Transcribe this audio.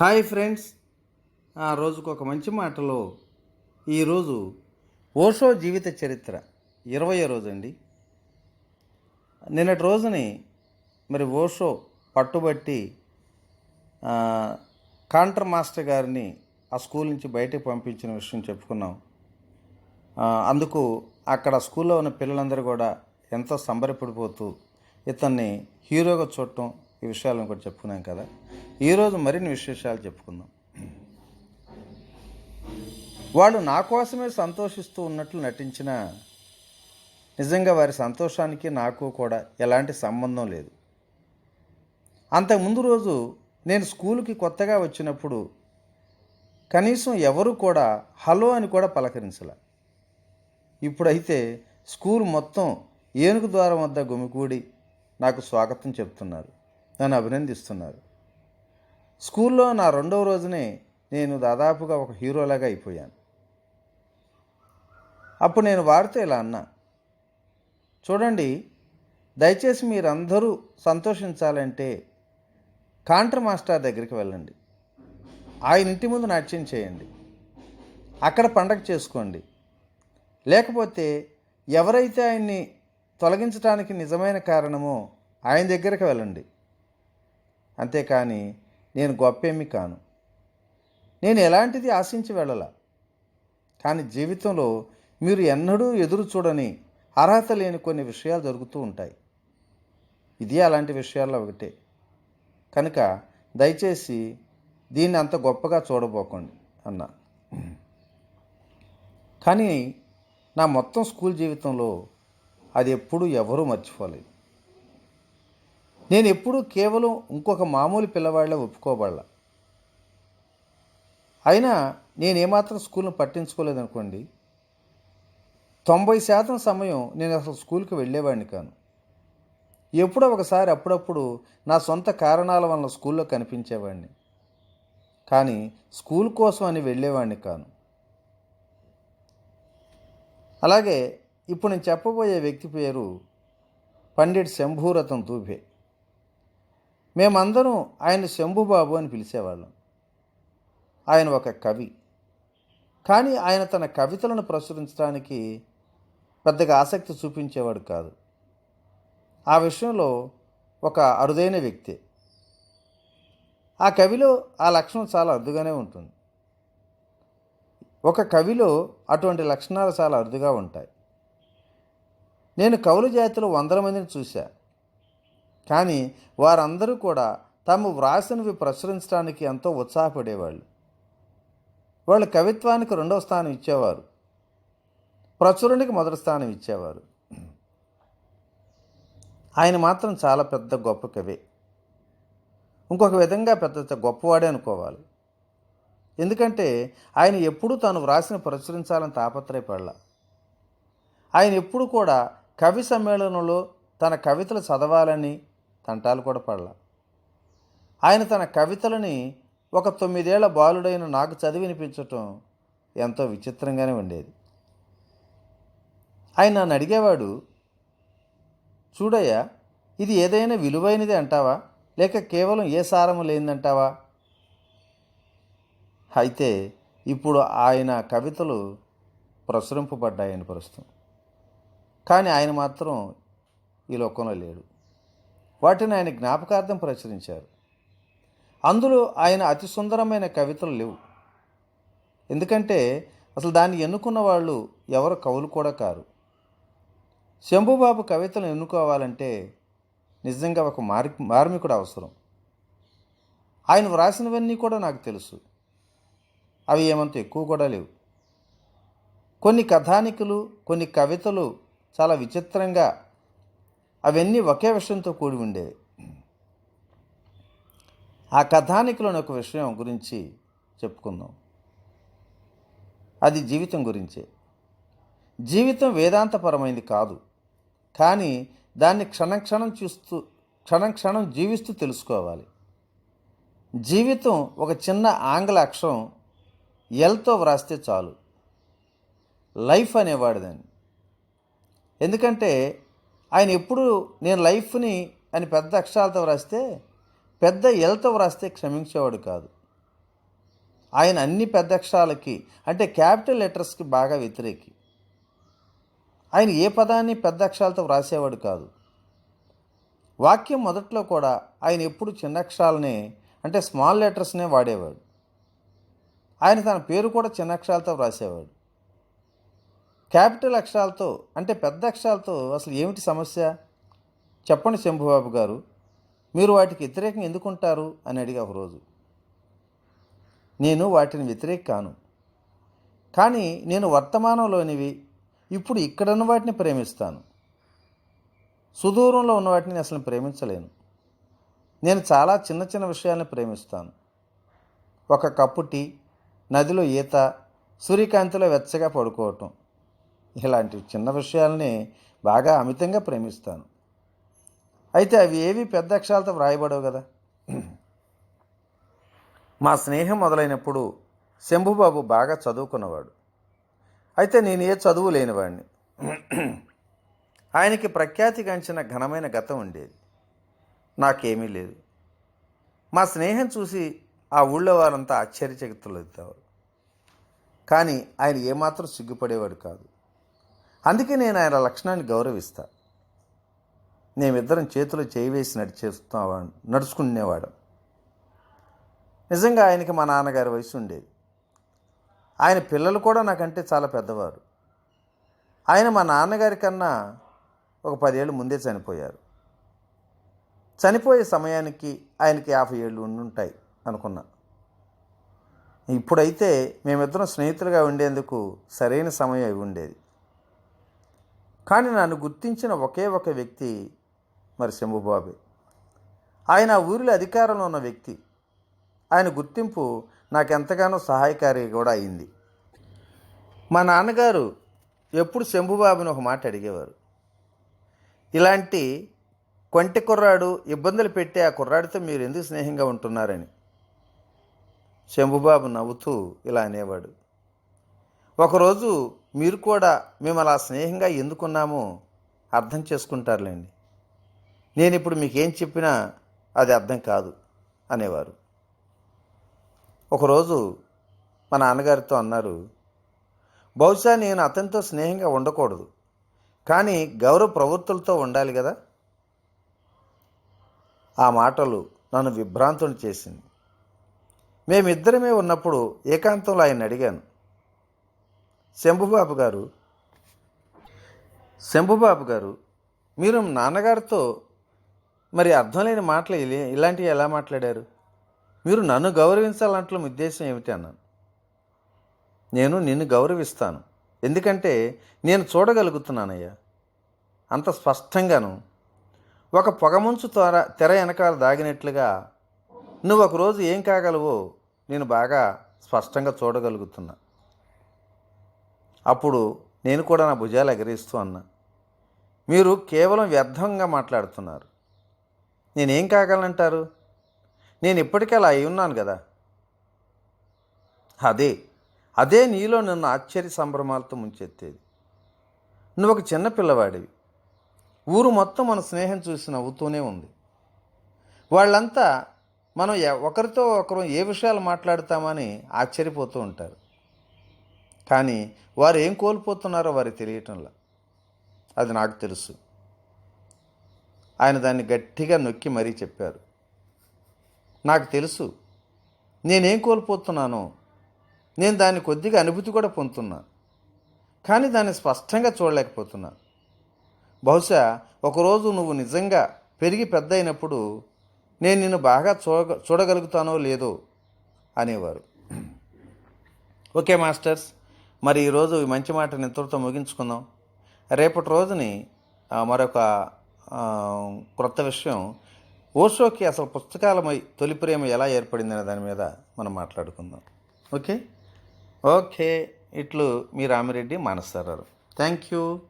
Hi friends. ఆ రోజుకు ఒక మంచి మాటలో ఈరోజు ఓషో జీవిత చరిత్ర ఇరవై రోజు అండి నిన్నటి రోజుని మరి ఓషో పట్టుబట్టి కాంటర్ మాస్టర్ గారిని ఆ స్కూల్ నుంచి బయటకు పంపించిన విషయం చెప్పుకున్నాం. అందుకు అక్కడ స్కూల్లో ఉన్న పిల్లలందరూ కూడా ఎంతో సంబరపడిపోతూ ఇతన్ని హీరోగా చూడటం ఈ విషయాలను కూడా చెప్పుకున్నాం కదా. ఈరోజు మరిన్ని విశేషాలు చెప్పుకుందాం. వాళ్ళు నా కోసమే సంతోషిస్తూ ఉన్నట్లు నటించిన నిజంగా వారి సంతోషానికి నాకు కూడా ఎలాంటి సంబంధం లేదు. అంతకుముందు రోజు నేను స్కూల్కి కొత్తగా వచ్చినప్పుడు కనీసం ఎవరు కూడా హలో అని కూడా పలకరించలే. ఇప్పుడైతే స్కూల్ మొత్తం ఏనుగు ద్వారం వద్ద గుమికూడి నాకు స్వాగతం చెప్తున్నారు. నన్ను అభినందిస్తున్నారు. స్కూల్లో నా రెండవ రోజునే నేను దాదాపుగా ఒక హీరోలాగా అయిపోయాను. అప్పుడు నేను వారితో ఇలా అన్నా చూడండి దయచేసి మీరందరూ సంతోషించాలంటే కాంట్ర మాస్టర్ దగ్గరికి వెళ్ళండి. ఆయన ఇంటి ముందు నాట్యం చేయండి. అక్కడ పండగ చేసుకోండి. లేకపోతే ఎవరైతే ఆయన్ని తొలగించడానికి నిజమైన కారణమో ఆయన దగ్గరికి వెళ్ళండి. అంతేకాని నేను గొప్పేమి కాను. నేను ఎలాంటిది ఆశించి వెళ్ళాల? కానీ జీవితంలో మీరు ఎన్నడూ ఎదురు చూడని అర్హత లేని కొన్ని విషయాలు జరుగుతూ ఉంటాయి. ఇది అలాంటి విషయాల్లో ఒకటే. కనుక దయచేసి దీన్ని అంత గొప్పగా చూడబోకండి అన్నా. కానీ నా మొత్తం స్కూల్ జీవితంలో అది ఎప్పుడూ ఎవరూ మర్చిపోలేదు. నేను ఎప్పుడూ కేవలం ఇంకొక మామూలు పిల్లవాళ్ళ ఒప్పుకోబడాల. అయినా నేను ఏమాత్రం స్కూల్ను పట్టించుకోలేదనుకోండి తొంభై శాతం సమయం నేను అసలు స్కూల్కి వెళ్ళేవాడిని కాను. ఎప్పుడో ఒకసారి అప్పుడప్పుడు నా సొంత కారణాల వలన స్కూల్లో కనిపించేవాడిని. కానీ స్కూల్ కోసం అని వెళ్ళేవాడిని కాను. అలాగే ఇప్పుడు నేను చెప్పబోయే వ్యక్తి పేరు పండిట్ శంభూరథం దూబే. మేమందరం ఆయన శంభుబాబు అని పిలిచేవాళ్ళం. ఆయన ఒక కవి. కానీ ఆయన తన కవితలను ప్రచురించడానికి పెద్దగా ఆసక్తి చూపించేవాడు కాదు. ఆ విషయంలో ఒక అరుదైన వ్యక్తి. ఆ కవిలో ఆ లక్షణం చాలా అరుదుగానే ఉంటుంది. ఒక కవిలో అటువంటి లక్షణాలు చాలా అరుదుగా ఉంటాయి. నేను కవుల జాతిలో వందల మందిని చూశా. కానీ వారందరూ కూడా తాము వ్రాసినవి ప్రచురించడానికి ఎంతో ఉత్సాహపడేవాళ్ళు. వాళ్ళు కవిత్వానికి రెండవ స్థానం ఇచ్చేవారు. ప్రచురణకి మొదటి స్థానం ఇచ్చేవారు. ఆయన మాత్రం చాలా పెద్ద గొప్ప కవి. ఇంకొక విధంగా పెద్ద గొప్పవాడే అనుకోవాలి. ఎందుకంటే ఆయన ఎప్పుడూ తాను వ్రాసిన ప్రచురించాలని తాపత్రయపడలా. ఆయన ఎప్పుడు కూడా కవి సమ్మేళనంలో తన కవితలు చదవాలని తంటాలు కూడా పడలా. ఆయన తన కవితలని ఒక తొమ్మిదేళ్ళ బాలుడైన నాకు చదివి వినిపించటం ఎంతో విచిత్రంగానే ఉండేది. ఆయన నన్ను అడిగేవాడు చూడయ్యా ఇది ఏదైనా విలువైనది అంటావా? లేక కేవలం ఏ సారము లేనిదంటావా? అయితే ఇప్పుడు ఆయన కవితలు ప్రసురింపబడ్డాయని ప్రస్తుతం. కానీ ఆయన మాత్రం ఈ లోకంలో లేడు. వాటిని ఆయన జ్ఞాపకార్థం ప్రచురించారు. అందులో ఆయన అతి సుందరమైన కవితలు లేవు. ఎందుకంటే అసలు దాన్ని ఎన్నుకున్న వాళ్ళు ఎవరు కవులు కూడా కారు. శంభుబాబు కవితలు ఎన్నుకోవాలంటే నిజంగా ఒక మార్ మార్మికుడు అవసరం. ఆయన వ్రాసినవన్నీ కూడా నాకు తెలుసు. అవి ఏమంత ఎక్కువ కూడా లేవు. కొన్ని కథానికులు కొన్ని కవితలు చాలా విచిత్రంగా అవన్నీ ఒకే విషయంతో కూడి ఉండేవి. ఆ కథానికలోని ఒక విషయం గురించి చెప్పుకుందాం. అది జీవితం గురించే. జీవితం వేదాంతపరమైంది కాదు. కానీ దాన్ని క్షణక్షణం చూస్తూ క్షణం క్షణం జీవిస్తూ తెలుసుకోవాలి. జీవితం ఒక చిన్న ఆంగ్ల అక్షరం ఎల్తో వ్రాస్తే చాలు. లైఫ్ అనేవాడు దాన్ని ఎందుకంటే ఆయన ఎప్పుడు నేను లైఫ్ని అని పెద్ద అక్షరాలతో వ్రాస్తే పెద్ద ఎలతో వ్రాస్తే క్షమించేవాడు కాదు. ఆయన అన్ని పెద్ద అక్షరాలకి అంటే క్యాపిటల్ లెటర్స్కి బాగా వ్యతిరేకి. ఆయన ఏ పదాన్ని పెద్ద అక్షరాలతో వ్రాసేవాడు కాదు. వాక్యం మొదట్లో కూడా ఆయన ఎప్పుడు చిన్న అక్షరాలనే అంటే స్మాల్ లెటర్స్నే వాడేవాడు. ఆయన తన పేరు కూడా చిన్న అక్షరాలతో వ్రాసేవాడు. క్యాపిటల్ అక్షరాలతో అంటే పెద్ద అక్షరాలతో అసలు ఏమిటి సమస్య? చెప్పండి శంభుబాబు గారు. మీరు వాటికి వ్యతిరేకం ఎందుకుంటారు అని అడిగా ఒకరోజు. నేను వాటిని వ్యతిరేక కాను. కానీ నేను వర్తమానంలోనివి ఇప్పుడు ఇక్కడున్న వాటిని ప్రేమిస్తాను. సుదూరంలో ఉన్న వాటిని అసలు ప్రేమించలేను. నేను చాలా చిన్న చిన్న విషయాలను ప్రేమిస్తాను. ఒక కప్పు టీ నదిలో ఈత సూర్యకాంతిలో వెచ్చగా పడుకోవటం. ఇలాంటి చిన్న విషయాల్ని బాగా అమితంగా ప్రేమిస్తాను. అయితే అవి ఏవి పెద్ద అక్షరాలతో వ్రాయబడవు కదా. మా స్నేహం మొదలైనప్పుడు శంభుబాబు బాగా చదువుకున్నవాడు. అయితే నేను ఏ చదువు లేనివాడిని ఆయనకి ప్రఖ్యాతిగాంచిన ఘనమైన గతం ఉండేది. నాకేమీ లేదు. మా స్నేహం చూసి ఆ ఊళ్ళో వారంతా ఆశ్చర్యచకితులవుతారు. కానీ ఆయన ఏమాత్రం సిగ్గుపడేవాడు కాదు. అందుకే నేను ఆయన లక్షణాన్ని గౌరవిస్తా. మేమిద్దరం చేతులు చేయి వేసి నడిచేస్తావా? నడుచుకునేవాడు. నిజంగా ఆయనకి మా నాన్నగారి వయసు ఉండేది. ఆయన పిల్లలు కూడా నాకంటే చాలా పెద్దవారు. ఆయన మా నాన్నగారి కన్నా ఒక పదేళ్ళు ముందే చనిపోయారు. చనిపోయే సమయానికి ఆయనకి యాభై ఏళ్ళు ఉండుంటాయి అనుకున్నా. ఇప్పుడైతే మేమిద్దరం స్నేహితులుగా ఉండేందుకు సరైన సమయం అయి ఉండేది. కానీ నన్ను గుర్తించిన ఒకే ఒక వ్యక్తి మరి శంభుబాబే. ఆయన ఆ ఊరిలో అధికారంలో ఉన్న వ్యక్తి. ఆయన గుర్తింపు నాకెంతగానో సహాయకారి కూడా అయింది. మా నాన్నగారు ఎప్పుడు శంభుబాబుని ఒక మాట అడిగేవారు. ఇలాంటి కొంటి కుర్రాడు ఇబ్బందులు పెట్టి ఆ కుర్రాడితో మీరు ఎందుకు స్నేహంగా ఉంటున్నారని శంభుబాబు నవ్వుతూ ఇలా అనేవాడు. ఒకరోజు మీరు కూడా మేము అలా స్నేహంగా ఎందుకున్నామో అర్థం చేసుకుంటారులేండి. నేను ఇప్పుడు మీకేం చెప్పినా అది అర్థం కాదు అనేవారు. ఒకరోజు మా నాన్నగారితో అన్నారు బహుశా నేను అతనితో స్నేహంగా ఉండకూడదు కానీ గౌరవ ప్రవృత్తులతో ఉండాలి కదా? ఆ మాటలు నన్ను విభ్రాంతుని చేసింది. మేమిద్దరమే ఉన్నప్పుడు ఏకాంతంలో ఆయన అడిగాను శంభుబాబు గారు శంభుబాబు గారు మీరు నాన్నగారితో మరి అర్థం లేని మాటలు ఇలాంటివి ఎలా మాట్లాడారు? మీరు నన్ను గౌరవించాలంటే ఉద్దేశం ఏమిటి అన్నాను. నేను నిన్ను గౌరవిస్తాను. ఎందుకంటే నేను చూడగలుగుతున్నానయ్యా. అంత స్పష్టంగాను ఒక పొగమంచు తెర తెర వెనకాల దాగినట్లుగా నువ్వు ఒకరోజు ఏం కాగలవో నేను బాగా స్పష్టంగా చూడగలుగుతున్నా. అప్పుడు నేను కూడా నా భుజాలు ఎగరేస్తూ అన్నా. మీరు కేవలం వ్యర్థంగా మాట్లాడుతున్నారు. నేనేం కాగలనంటారు? నేను ఇప్పటికే అలా అయి ఉన్నాను కదా. అదే అదే నీలో నన్ను ఆశ్చర్య సంభ్రమాలతో ముంచెత్తేది. నువ్వు ఒక చిన్న పిల్లవాడివి. ఊరు మొత్తం మన స్నేహం చూసి నవ్వుతూనే ఉంది. వాళ్ళంతా మనం ఎ- ఒకరితో ఒకరు ఏ విషయాలు మాట్లాడతామని ఆశ్చర్యపోతూ ఉంటారు. కానీ వారు ఏం కోల్పోతున్నారో వారికి తెలియటంలా. అది నాకు తెలుసు. ఆయన దాన్ని గట్టిగా నొక్కి మరీ చెప్పారు. నాకు తెలుసు. నేనేం కోల్పోతున్నానో. నేను దాన్ని కొద్దిగా అనుభూతి కూడా పొందుతున్నా. కానీ దాన్ని స్పష్టంగా చూడలేకపోతున్నా. బహుశా ఒకరోజు నువ్వు నిజంగా పెరిగి పెద్ద అయినప్పుడు నేను నిన్ను బాగా చూడ చూడగలుగుతానో లేదో అనేవారు. Okay masters. మరి ఈరోజు ఈ మంచి మాటని ఇంతటితో ముగించుకుందాం. రేపటి రోజుని మరొక క్రొత్త విషయం ఓషోకి అసలు పుస్తకాలమై తొలి ప్రేమ ఎలా ఏర్పడిందనే దాని మీద మనం మాట్లాడుకుందాం. ఓకే? ఓకే. ఇట్లు మీ రామిరెడ్డి మానసారావు థ్యాంక్ యూ